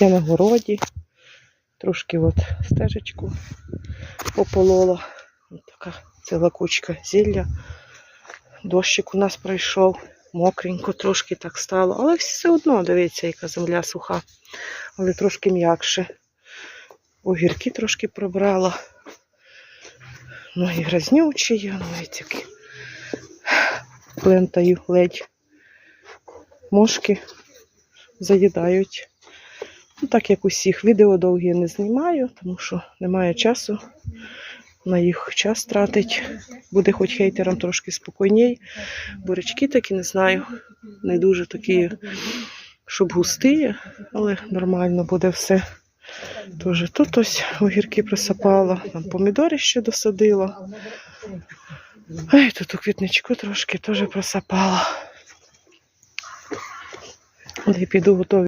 Я на городі. Трошки от стежечку пополола. От така ціла кучка зілля. Дощик у нас пройшов. Мокренько трошки так стало. Але все одно, дивіться, яка земля суха. Але трошки м'якше. Огірки трошки пробрала. Ноги грязнючі, я навіть які плентаю ледь. Мошки заїдають. Ну, так як усіх відео довгі не знімаю, тому що немає часу на їх час тратить. Буде хоч хейтерам трошки спокійній. Бурячки такі не знаю, не дуже такі, щоб густі, але нормально буде все. Тоже тут ось огірки присипала, там помідори ще досадила. Ай, тут у квітничку трошки теж просапала. От я піду готові.